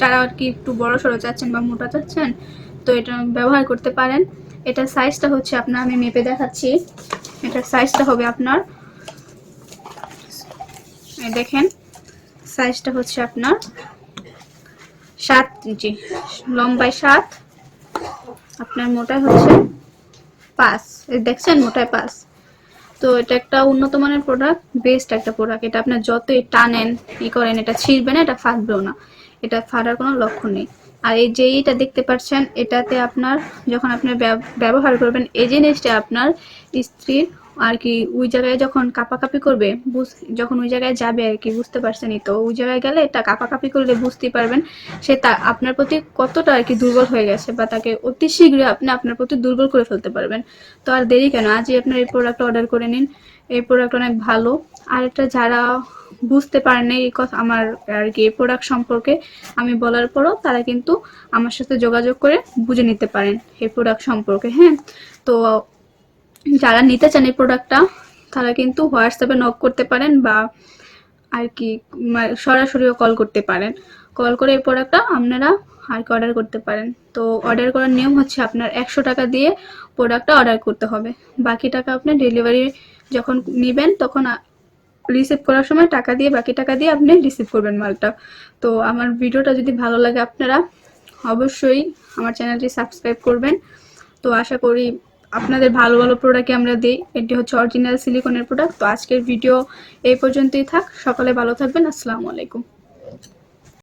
যারা আর কি একটু বড় সড়ো চাচ্ছেন বা মোটা চাচ্ছেন, তো এটা ব্যবহার করতে পারেন। এটার সাইজটা হচ্ছে আপনার, আমি মেপে দেখাচ্ছি। এটার সাইজটা হবে আপনার। দেখেন সাইজটা হচ্ছে আপনার সাত ইঞ্চি, লম্বায় সাত, আপনার মোটায় হচ্ছে পাঁচ। দেখছেন, মোটায় পাঁচ। তো এটা একটা উন্নত মানের প্রোডাক্ট বেস্ট একটা প্রোডাক্ট এটা আপনার যতই টানেন, ই করেন, এটা ছিঁড়বে না, এটা ফাটবেও না। এটা ফাটার কোনো লক্ষণ নেই। আর এই যে এটা দেখতে পাচ্ছেন, এটাতে আপনার, যখন আপনি ব্যব- ব্যবহার করবেন, এই জিনিসটা আপনার স্ত্রীর আর কি, ওই জায়গায় যখন কাপাকাপি করবে যখন ওই জায়গায় যাবে আর কি, বুঝতে পারছেনই তো, ওই জায়গায় গেলে এটা কাপাকাপি করলে বুঝতেই পারবেন, সে তা আপনার প্রতি কতটা আর কি দুর্বল হয়ে গেছে বা তাকে অতি শীঘ্রই আপনি আপনার প্রতি দুর্বল করে ফেলতে পারবেন। তো আর দেরি কেন, আজই আপনার এই প্রোডাক্ট অর্ডার করে নিন, এই প্রোডাক্ট অনেক ভালো। আর এটা যারা বুঝতে পারেন এই কথা আমার আর কি এই প্রোডাক্ট সম্পর্কে, আমি বলার পরও তারা কিন্তু আমার সাথে যোগাযোগ করে বুঝে নিতে পারেন এই প্রোডাক্ট সম্পর্কে হ্যাঁ? তো যারা নিতে চান এই প্রোডাক্টটা তারা কিন্তু হোয়াটসঅ্যাপে নক করতে পারেন বা আর কি সরাসরিও কল করতে পারেন। কল করে এই প্রোডাক্টটা আপনারা আর কি অর্ডার করতে পারেন। তো অর্ডার করার নিয়ম হচ্ছে আপনার একশো টাকা দিয়ে প্রোডাক্টটা অর্ডার করতে হবে। বাকি টাকা আপনি ডেলিভারি যখন নেবেন, তখন রিসিভ করার সময় টাকা দিয়ে, বাকি টাকা দিয়ে আপনি রিসিভ করবেন মালটা। তো আমার ভিডিওটা যদি ভালো লাগে আপনারা, অবশ্যই আমার চ্যানেলটি সাবস্ক্রাইব করবেন। তো আশা করি আপনাদের ভালো ভালো প্রোডাক্টই আমরা দিই। এটি হচ্ছে অরিজিনাল সিলিকনের প্রোডাক্ট তো আজকের ভিডিও এই পর্যন্তই থাক। সকালে ভালো থাকবেন। আসসালামু আলাইকুম।